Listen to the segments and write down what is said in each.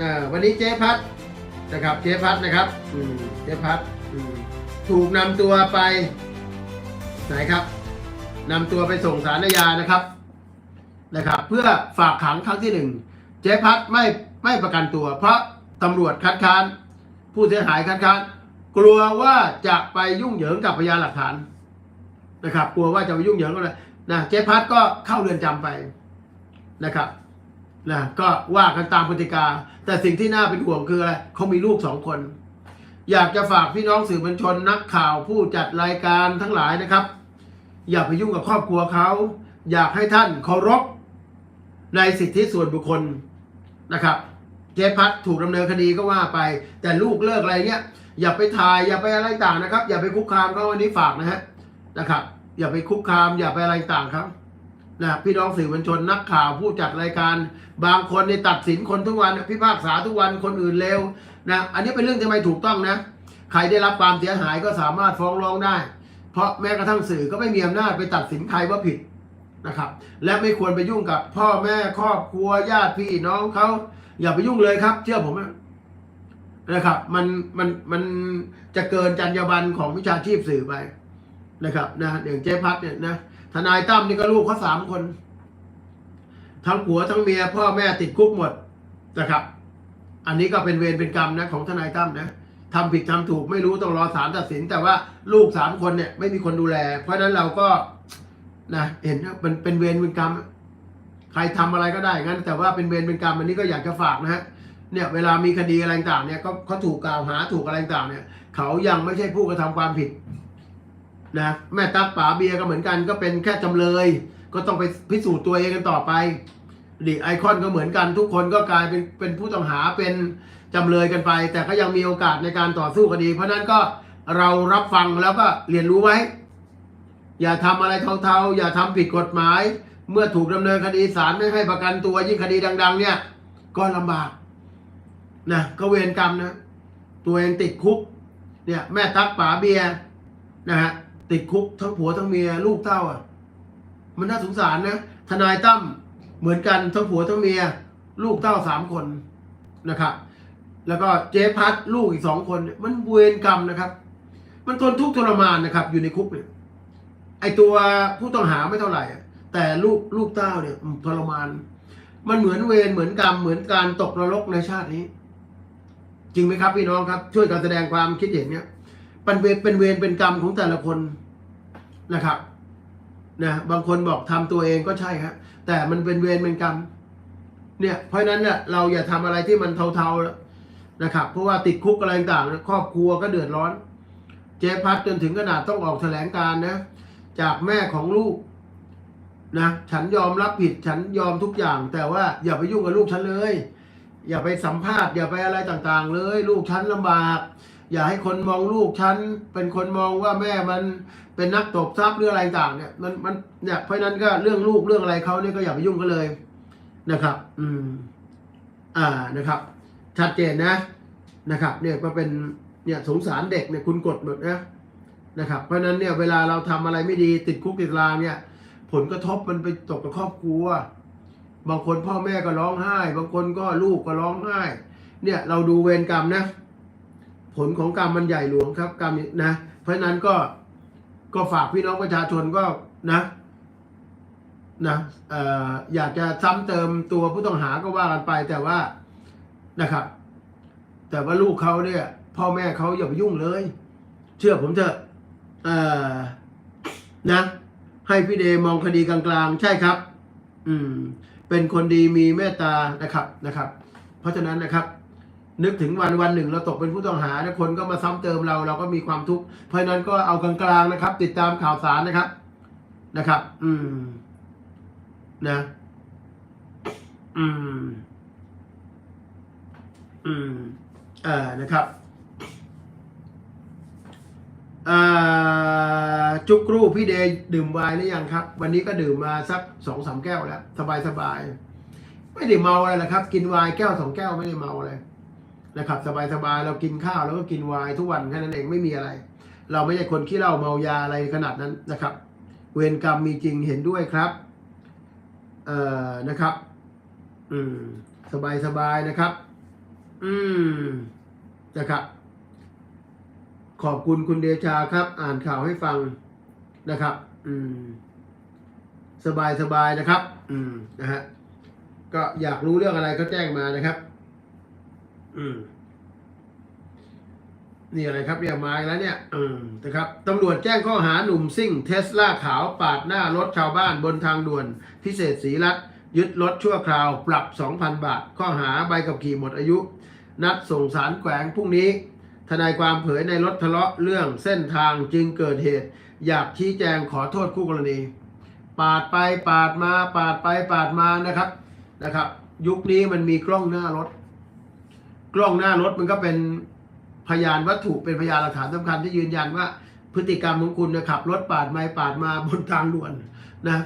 อ่าวันนี้เจ๊พัดนะครับเจ๊พัดนะครับอืมเจ๊พัดอืมถูกนำตัวไป ไหนครับนำตัวไปส่งสารอาญานะครับนะครับ เพื่อฝากขังครั้งที่หนึ่งเจ๊พัดไม่ไม่ประกันตัว เพราะตำรวจคัดค้าน ผู้เสียหายคัดค้าน กลัวว่าจะไปยุ่งเหยิงกับพยานหลักฐานนะครับ กลัวว่าจะไปยุ่งเหยิงก็เลยนะเจ๊พัดก็เข้าเรือนจำไปนะครับ นะก็ว่ากันตามพฤติกา แต่สิ่งที่น่าเป็นห่วงคืออะไรเขามีลูกสองคน อยากจะฝากพี่น้องสื่อมวลชนนักข่าวผู้จัดรายการทั้งหลายนะครับ อย่าไปยุ่งกับครอบครัวเขา อยากให้ท่านเคารพในสิทธิส่วนบุคคลนะครับเจ๊พัดถูกดำเนินคดีก็ว่าไป แต่ลูกเลิกอะไรเนี่ยอย่าไปถ่ายอย่าไปอะไรต่างนะครับ อย่าไปคุกคามเขาวันนี้ฝากนะฮะนะครับ อย่าไปคุกคามอย่าไปอะไรต่างครับ นะพี่น้องสื่อมวลชนนักข่าวผู้จัดรายการ บางคนในตัดสินคนทุกวันพิพากษาทุกวันคนอื่นเลวนะอันนี้เป็นเรื่องที่ไม่ถูกต้องนะ ใครได้รับความเสียหายก็สามารถฟ้องร้องได้ เพราะแม้กระทั่งสื่อก็ไม่มีอำนาจไปตัดสินใครว่าผิดนะครับ และไม่ควรไปยุ่งกับพ่อแม่ครอบครัวญาติพี่น้องเขาอย่าไปยุ่งเลยครับ เชื่อผมนะครับ มันมันมันจะเกินจรรยาบรรณของวิชาชีพสื่อไปนะครับนะอย่างเจ๊พัดเนี่ยนะ ทนายตั้มนี่ก็ลูกเขาสามคน ทั้งผัวทั้งเมียพ่อแม่ติดคุกหมดนะครับ อันนี้ก็เป็นเวรเป็นกรรมนะของทนายตั้มนะทำผิดทำถูกไม่รู้ต้องรอศาลตัดสิน แต่ว่าลูกสามคนเนี่ยไม่มีคนดูแล เพราะฉะนั้นเราก็นะเห็นว่ามันเป็นเวรเป็นกรรม ใครทำอะไรก็ได้งั้น แต่ว่าเป็นเวรเป็นกรรมอันนี้ก็อยากจะฝากนะฮะเนี่ยเวลามีคดีอะไรต่างเนี่ยเขาเขาถูกกล่าวหาถูกอะไรต่างเนี่ย เขายังไม่ใช่ผู้กระทำความผิด นะแม่ตั๊กป๋าเบียร์ก็เหมือนกัน ก็เป็นแค่จำเลย ก็ต้องไปพิสูจน์ตัวเองกันต่อไปดีไอคอนก็เหมือนกันทุกคนก็กลายเป็นเป็นผู้ต้องหาเป็นจำเลยกันไป แต่ก็ยังมีโอกาสในการต่อสู้คดี เพราะนั้นก็เรารับฟังแล้วก็เรียนรู้ไว้ อย่าทำอะไรเทาๆ อย่าทำผิดกฎหมาย เมื่อถูกดำเนินคดีศาลไม่ให้ประกันตัวยิ่งคดีดัง ๆ เนี่ย ก็ลำบากนะก็เวรกรรมนะ ตัวเองติดคุก เนี่ย แม่ตั๊กป๋าเบียนะฮะ ติดคุกทั้งผัวทั้งเมียลูกเต้าอะ มันน่าสงสารนะทนายตั้มเหมือนกันทั้งผัวทั้งเมีย ลูกเต้าสามคนนะครับแล้วก็เจ๊พัดลูกอีกสองคน มันเวรกรรมนะครับ มันทนทุกข์ทรมานนะครับ อยู่ในคุกเนี่ยไอตัวผู้ต้องหาไม่เท่าไหร่อะแต่ลูกลูกเต้าเนี่ยทรมาน มันเหมือนเวรเหมือนกรรมเหมือนการตกนรกในชาตินี้ จริงไหมครับพี่น้องครับ ช่วยกันแสดงความคิดเห็นเนี่ย เป็นเวรเป็นเวรเป็นกรรมของแต่ละคนนะครับนะบางคนบอกทำตัวเองก็ใช่ครับแต่มันเป็นเวรเป็นกรรม เนี่ยเพราะฉะนั้นเนี่ยเราอย่าทำอะไรที่มันเทาๆนะครับ เพราะว่าติดคุกอะไรต่างๆครอบครัวก็เดือดร้อน เจ๊พัดจนถึงขนาดต้องออกแถลงการณ์นะ จากแม่ของลูกนะฉันยอมรับผิดฉันยอมทุกอย่าง แต่ว่าอย่าไปยุ่งกับลูกฉันเลย อย่าไปสัมภาษณ์อย่าไปอะไรต่างๆ เลย ลูกฉันลำบาก อย่าให้คนมองลูกฉันเป็นคนมองว่าแม่มันเป็นนักตบทรัพย์หรืออะไรต่างเนี่ยมันมันเนี่ยเพราะนั้นก็เรื่องลูกเรื่องอะไรเขาเนี่ยก็อย่าไปยุ่งกันเลยนะครับ อืม อ่านะครับ ชัดเจนนะนะครับ เนี่ยก็เป็นเนี่ยสงสารเด็กเนี่ยคุณกดหมดนะนะครับ เพราะนั้นเนี่ยเวลาเราทำอะไรไม่ดีติดคุกติดตารางเนี่ย ผลกระทบมันไปตกกับครอบครัว บางคนพ่อแม่ก็ร้องไห้ บางคนก็ลูกก็ร้องไห้ เนี่ยเราดูเวรกรรมนะ ผลของกรรมมันใหญ่หลวงครับกรรมนะ เพราะนั้นก็ก็ฝากพี่น้องประชาชนก็นะนะอออยากจะซ้ำเติมตัวผู้ต้องหาก็ว่ากันไปแต่ว่านะครับ แต่ว่าลูกเขาเนี่ย พ่อแม่เขาอย่าไปยุ่งเลย เชื่อผมเถอะเออนะ ให้พี่เดมองคดีกลางๆ ใช่ครับ อืม เป็นคนดีมีเมตตานะครับนะครับ เพราะฉะนั้นนะครับ นึกถึงวันวันหนึ่งเราตกเป็นผู้ต้องหาคนก็มาซ้ำเติมเราเราก็มีความทุกข์เพราะนั้นก็เอากลางๆนะครับ ติดตามข่าวสารนะครับนะครับ อืม นะ อืม อืม เอ่านะครับอ่าจุกรูพี่เดย์ดื่มไวน์หรือยังครับ วันนี้ก็ดื่มมาสักสองสามแก้วแล้ว สบายสบายๆไม่ได้เมาอะไรนะครับ กินไวน์แก้วสองแก้วไม่ได้เมาอะไร นะครับสบายๆเรากินข้าวแล้วก็กินไวน์ทุกวันแค่นั้นเองไม่มีอะไร เราไม่ใช่คนขี้เหล้าเมายาอะไรขนาดนั้นนะครับ เวรกรรมมีจริงเห็นด้วยครับเอ่อนะครับ อืมสบายๆนะครับ อืมนะครับ ขอบคุณคุณเดชาครับ อ่านข่าวให้ฟังนะครับ อืม สบายสบายนะครับ อืมนะฮะก็อยากรู้เรื่องอะไรก็แจ้งมานะครับ อืมนี่อะไรครับเรียกมาแล้วเนี่ยอืมนะครับตำรวจแจ้งข้อหาหนุ่มซิ่ง เทสลาขาวปาดหน้ารถชาวบ้านบนทางด่วน พิเศษศรีรัตยึดรถชั่วคราว ปรับ 2,000 บาท ข้อหาใบขับขี่หมดอายุ นัดส่งสารแขวงพรุ่งนี้ ทนายความเผยในรถทะเลาะเรื่องเส้นทางจึงเกิดเหตุ อยากชี้แจงขอโทษคู่กรณี ปาดไปปาดมา ปาดไปปาดมานะครับนะครับ ยุคนี้มันมีกล้องหน้ารถ กล้องหน้ารถมันก็เป็นพยานวัตถุเป็นพยานหลักฐานสำคัญที่ยืนยันว่าพฤติกรรมของคุณนะขับรถปาดไปปาดมาบนทางด่วนนะ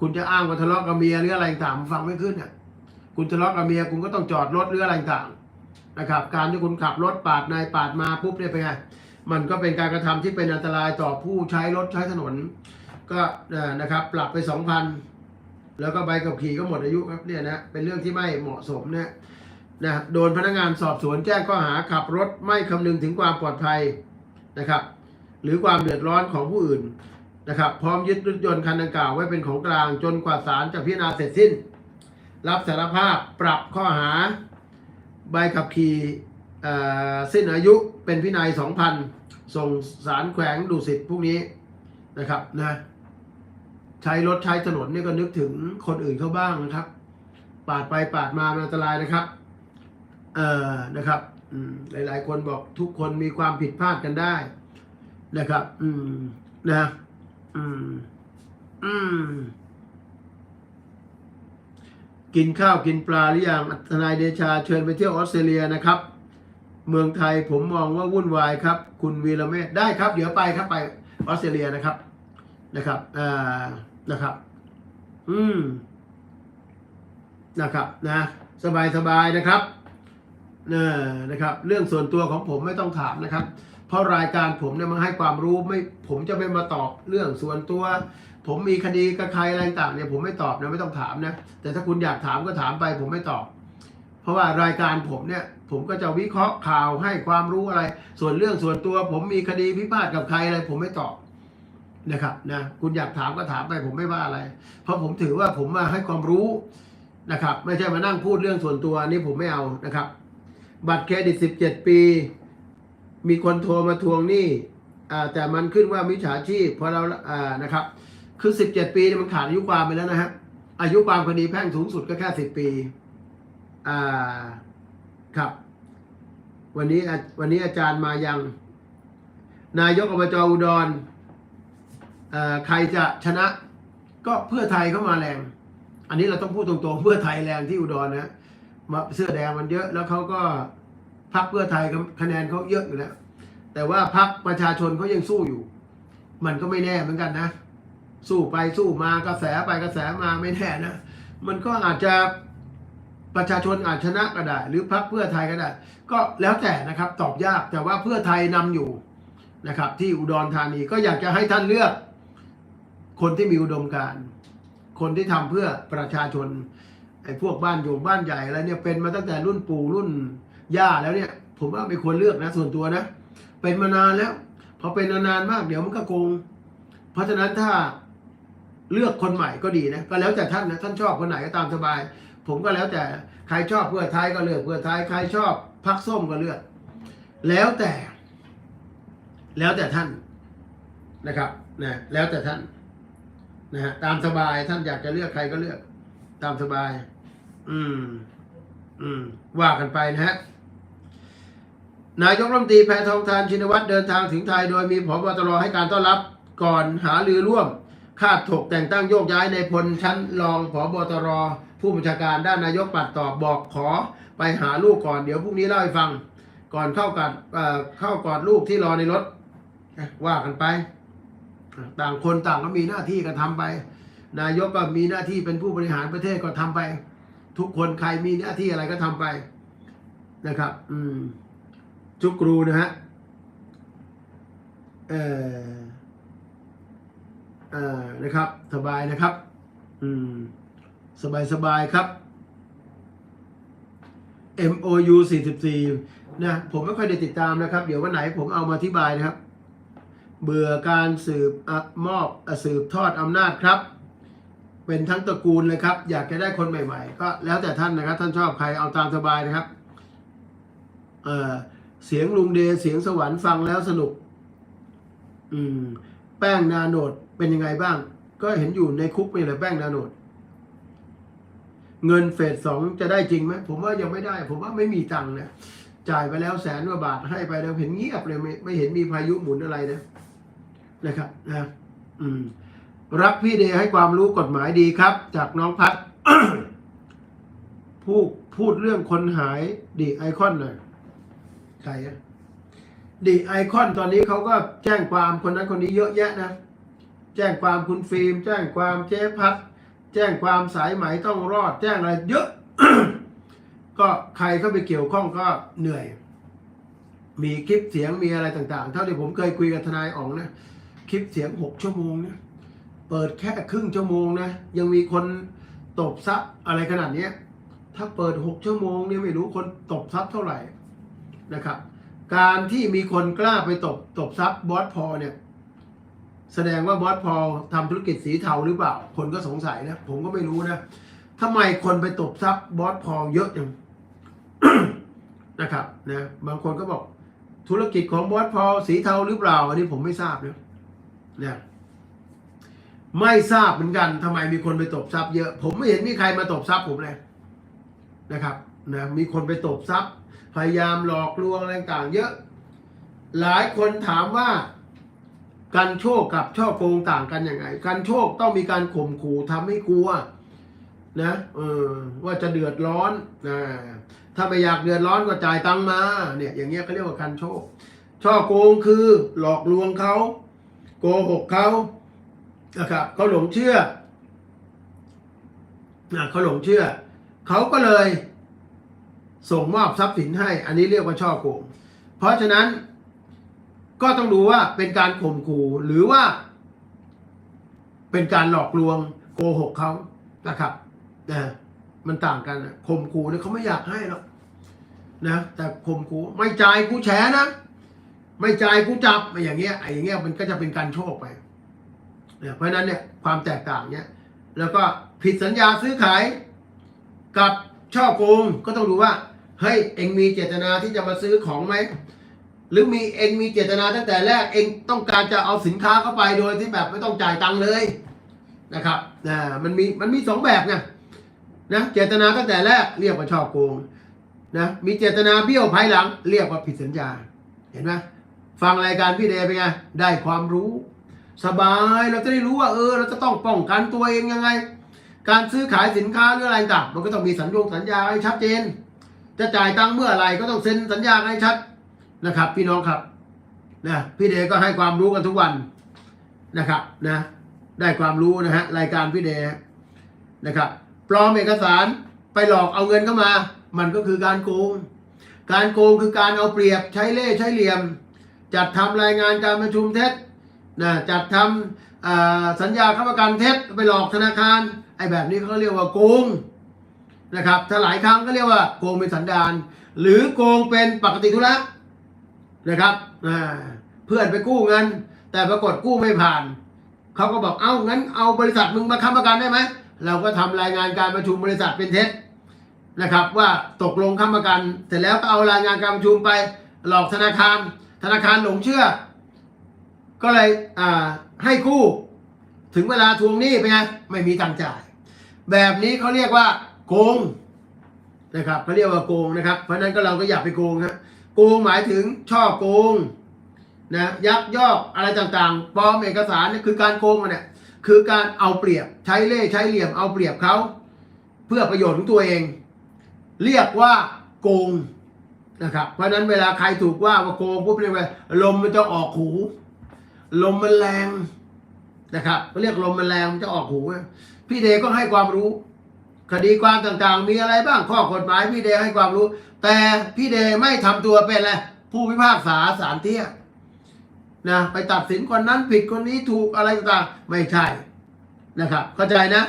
คุณจะอ้างว่าทะเลาะกับเมียหรืออะไรต่างฟังไม่ขึ้นเนี่ยคุณทะเลาะกับเมียคุณก็ต้องจอดรถหรืออะไรต่างนะครับ การที่คุณขับรถปาดนายปาดมาปุ๊บเนี่ยเป็นไงมันก็เป็นการกระทำที่เป็นอันตรายต่อผู้ใช้รถใช้ถนน ก็นะครับปรับไปสองพันแล้วก็ใบขับขี่ก็หมดอายุครับเนี่ยนะเป็นเรื่องที่ไม่เหมาะสมเนี่ย นะโดนพนักงานสอบสวนแจ้งข้อหาขับรถไม่คำนึงถึงความปลอดภัยนะครับ หรือความเดือดร้อนของผู้อื่นนะครับ พร้อมยึดรถยนต์คันดังกล่าวไว้เป็นของกลางจนกว่าศาลจะพิจารณาเสร็จสิ้น รับสารภาพปรับข้อหาใบขับขี่เสิ้นอายุเป็นพินัยสองพันส่งสารแขวงดุสิตพรุ่งนี้นะครับนะใช้รถใช้ถนนนี่ก็นึกถึงคนอื่นเขาบ้างนะครับ ปาดไปปาดมามันอันตรายนะครับ เอ่อนะครับอืมหลาย ๆ คนบอกทุกคนมีความผิดพลาดกันได้นะครับ อืมนะอืม อืม กินข้าวกินปลาหรือยังทนายเดชาเชิญไปเที่ยวออสเตรเลียนะครับ เมืองไทยผมมองว่าวุ่นวายครับ คุณวีระเมธได้ครับ เดี๋ยวไปครับไปออสเตรเลียนะครับ นะครับอ่านะครับ อืมนะครับ นะ สบายสบายนะครับ นอนะครับเรื่องส่วนตัวของผมไม่ต้องถามนะครับ เพราะรายการผมเนี่ยมาให้ความรู้ไม่ผมจะไม่มาตอบเรื่องส่วนตัว ผมมีคดีกับใครอะไรต่างเนี่ยผมไม่ตอบนะไม่ต้องถามนะแต่ถ้าคุณอยากถามก็ถามไปผมไม่ตอบ เพราะว่ารายการผมเนี่ยผมก็จะวิเคราะห์ข่าวให้ความรู้อะไร ส่วนเรื่องส่วนตัว ผมมีคดีพิพาทกับใครอะไร ผมไม่ตอบนะครับนะคุณอยากถามก็ถามไปผมไม่ว่าอะไร เพราะผมถือว่าผมมาให้ความรู้นะครับ ไม่ใช่มานั่งพูดเรื่องส่วนตัวนี่ผมไม่เอานะครับ บัตรเครดิต 17 ปี มีคนโทรมาทวงหนี้อ่าแต่มันขึ้นว่ามิจฉาชีพพอเราอ่านะครับ คือ 17 ปีมันขาดอายุความไปแล้วนะฮะอายุความคดีแพ่งสูงสุดก็แค่ 10 ปีอ่าครับ วันนี้วันนี้อาจารย์มายัง นายกอบจอุดรอ่อใครจะชนะก็เพื่อไทยเข้ามาแรง อันนี้เราต้องพูดตรงๆ เพื่อไทยแรงที่อุดรนะ เสื้อแดงมันเยอะ แล้วเขาก็พักเพื่อไทยคะแนนเขาเยอะอยู่แล้ว แต่ว่าพักประชาชนเขายังสู้อยู่ มันก็ไม่แน่เหมือนกันนะ สู้ไปสู้มากระแสไปกระแสมาไม่แน่นะ มันก็อาจจะประชาชนอาจชนะก็ได้ หรือพรรคเพื่อไทยก็ได้ ก็แล้วแต่นะครับตอบยากแต่ว่าเพื่อไทยนำอยู่นะครับ ที่อุดรธานีก็อยากจะให้ท่านเลือก คนที่มีอุดมการณ์คนที่ทำเพื่อประชาชน ไอ้พวกบ้านโยงบ้านใหญ่อะไรเนี่ยเป็นมาตั้งแต่รุ่นปู่รุ่นย่าแล้วเนี่ย ผมว่าไม่ควรเลือกนะส่วนตัวนะ เป็นมานานแล้วพอเป็นนานๆมากเดี๋ยวมันก็โกง เพราะฉะนั้นถ้าเลือกคนใหม่ก็ดีนะก็แล้วแต่ท่านนะท่านชอบคนไหนก็ตามสบาย ผมก็แล้วแต่ใครชอบเพื่อไทยก็เลือกเพื่อไทยใครชอบพักส้มก็เลือก แล้วแต่ แล้วแต่ท่านนะครับนะแล้วแต่ท่านนะฮะตามสบายท่านอยากจะเลือกใครก็เลือก ตามสบาย อืม อืม ว่ากันไปนะฮะ นายกรัฐมนตรีแพทองทานชินวัตรเดินทางถึงไทย โดยมีผบตรให้การต้อนรับก่อนหาลือร่วม คาดถกแต่งตั้งโยกย้ายในพลชั้นรองผบตรผู้บัญชาการด้านนายกปัดตอบบอกขอไปหาลูกก่อนเดี๋ยวพรุ่งนี้เล่าให้ฟัง ก่อนเข้ากัดเเข้ากอดลูกที่รอในรถ ว่ากันไป ต่างคนต่างก็มีหน้าที่ก็ทำไป นายกก็มีหน้าที่เป็นผู้บริหารประเทศก็ทำไป ทุกคนใครมีหน้าที่อะไรก็ทำไปนะครับ อืมจุกรูนะฮะเออเออนะครับ สบายนะครับ อืม สบายสบายครับ MOU 44นะผมไม่ค่อยได้ติดตามนะครับ เดี๋ยววันไหนผมเอามาอธิบายนะครับ เบื่อการสืบอมอบอสืบทอดอำนาจครับ เป็นทั้งตระกูลเลยครับ อยากจะได้คนใหม่ ๆ ก็แล้วแต่ท่านนะครับ ท่านชอบใครเอาตามสบายนะครับเออเสียงลุงเดเสียงสวรรค์ฟังแล้วสนุก อืม แป้งนาโนดเป็นยังไงบ้าง ก็เห็นอยู่ในคุกนี่แหละแป้งนาโนดเงินเฟสสองจะได้จริงไหมผมว่ายังไม่ได้ ผมว่าไม่มีตังค์นะจ่ายไปแล้วแสนกว่าบาทให้ไปแล้วเห็นเงียบเลยไม่ไม่เห็นมีพายุหมุนอะไรนะนะครับนะอืม รักพี่เดย์ให้ความรู้กฎหมายดีครับ จากน้องพัดพูดพูดเรื่องคนหายดีไอคอนหน่อยใครอะดีไอคอนตอนนี้เขาก็แจ้งความคนนั้นคนนี้เยอะแยะนะ แจ้งความคุณฟิล์ม แจ้งความเจ๊พัด แจ้งความสายไหมต้องรอด แจ้งอะไรเยอะ ก็ใครเข้าไปเกี่ยวข้องก็เหนื่อย มีคลิปเสียงมีอะไรต่างๆ เท่าที่ผมเคยคุยกับทนายอ๋องนะ คลิปเสียงหกชั่วโมงเนะ เปิดแค่ครึ่งชั่วโมงนะ ยังมีคนตบซับอะไรขนาดนี้ถ้าเปิดหกชั่วโมงเนี่ยไม่รู้คนตบซับเท่าไหร่นะครับ การที่มีคนกล้าไปตบตบซับบอสพอเนี่ยแสดงว่าบอสพอทำธุรกิจสีเทาหรือเปล่า คนก็สงสัยนะ ผมก็ไม่รู้นะทำไมคนไปตบซับบอสพอเยอะจังนะครับนะบางคนก็บอกธุรกิจของบอสพอสีเทาหรือเปล่า อันนี้ผมไม่ทราบนะเนี่ย ไม่ทราบเหมือนกันทำไมมีคนไปตบทรัพย์เยอะ ผมไม่เห็นมีใครมาตบทรัพย์ผมเลยนะครับนะมีคนไปตบทรัพย์ พยายามหลอกลวงอะไรต่างเยอะ หลายคนถามว่าการโชคกับช่อโกงต่างกันยังไง การโชคต้องมีการข่มขู่ทำให้กลัวนะเออว่าจะเดือดร้อนนะถ้าไม่อยากเดือดร้อนก็จ่ายตังมาเนี่ยอย่างเงี้ยเขาเรียกว่าการโชค ช่อโกงคือหลอกลวงเขาโกหกเขา นะครับเขาหลงเชื่อนะเขาหลงเชื่อ เขาก็เลยส่งมอบทรัพย์สินให้ อันนี้เรียกว่าช่อโกง เพราะฉะนั้นก็ต้องดูว่าเป็นการข่มขู่หรือว่า เป็นการหลอกลวงโกหกเขานะครับนะมันต่างกันนะข่มขู่เนี่ยเขาไม่อยากให้หรอกนะแต่ข่มขู่ไม่จ่ายกูแฉนะ ไม่จ่ายกูจับอะไรอย่างเงี้ยไอ้อย่างเงี้ยมันก็จะเป็นการโชคไป เนี่ยเพราะฉะนั้นเนี่ยความแตกต่างเนี่ยแล้วก็ผิดสัญญาซื้อขายกับช่อโกงก็ต้องดูว่าเฮ้ยเองมีเจตนาที่จะมาซื้อของไหมหรือมีเองมีเจตนาตั้งแต่แรกเองต้องการจะเอาสินค้าเข้าไปโดยที่แบบไม่ต้องจ่ายตังค์เลยนะครับนะมันมีมันมีสองแบบไงนะเจตนาตั้งแต่แรกเรียกว่าช่อโกงนะมีเจตนาเบี้ยวภายหลัง เรียกว่าผิดสัญญา เห็นไหมฟังรายการพี่เดย์เป็นไงได้ความรู้ สบายเราจะได้รู้ว่าเออ เราจะต้องป้องกันตัวเองยังไง การซื้อขายสินค้าหรืออะไรต่างมันก็ต้องมีสัญญงสัญญาให้ชัดเจน จะจ่ายตังค์เมื่อไหรก็ต้องเซ็นสัญญาให้ชัดนะครับ พี่น้องครับนะพี่เดก็ให้ความรู้กันทุกวันนะครับนะได้ความรู้นะฮะรายการพี่เดนะครับปลอมเอกสารไปหลอกเอาเงินเข้ามา มันก็คือการโกง การโกงคือการเอาเปรียบใช้เล่ใช้เหลี่ยม จัดทำรายงานการประชุมเท็จ นะจัดทำสัญญาค้ำประกันเท็จไปหลอกธนาคารไอ้แบบนี้เขาเรียกว่าโกงนะครับถ้าหลายครั้งก็เรียกว่าโกงเป็นสันดาน หรือโกงเป็นปกติธุระนะครับเพื่อนไปกู้เงิน แต่ปรากฏกู้ไม่ผ่านเขาก็บอกเอ้างั้นเอาบริษัทมึงมาค้ำประกันได้ไหมเราก็ทำรายงานการประชุมบริษัทเป็นเท็จนะครับ ว่าตกลงค้ำประกัน เสร็จแล้วก็เอารายงานการประชุมไปหลอกธนาคาร ธนาคารหลงเชื่อ ก็เลยอ่าให้กู้ถึงเวลาทวงหนี้เป็นไงไม่มีตังจ่าย แบบนี้เขาเรียกว่าโกงนะครับเขาเรียกว่าโกงนะครับ เพราะนั้นก็เราก็อย่าไปโกงนะโกงหมายถึงช่อโกงนะยักยอกอะไรต่างๆปลอมเอกสารนี่คือการโกงมันเนี่ยคือการเอาเปรียบใช้เล่ห์ใช้เหลี่ยมเอาเปรียบเขาเพื่อประโยชน์ของตัวเอง เรียกว่าโกงนะครับเพราะฉะนั้นเวลาใครถูกว่าว่าโกงปุ๊บเรียกว่าลมมันจะออกหู ลมมันแรงนะครับเขาเรียกลมมันแรงมันจะออกหูพี่เดก็ให้ความรู้ คดีความต่างๆ มีอะไรบ้างข้อกฎหมายพี่เดให้ความรู้ แต่พี่เดไม่ทำตัวเป็นอะไรผู้พิพากษาศาลเตี้ยนะไปตัดสินคนนั้นผิดคนนี้ถูกอะไรต่างๆไม่ใช่นะครับ เข้าใจนะ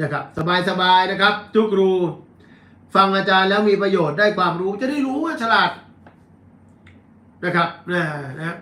นะครับ สบายๆนะครับ ทุกรู ฟังอาจารย์แล้วมีประโยชน์ได้ความรู้จะได้รู้ว่าฉลาด นะครับนะนะ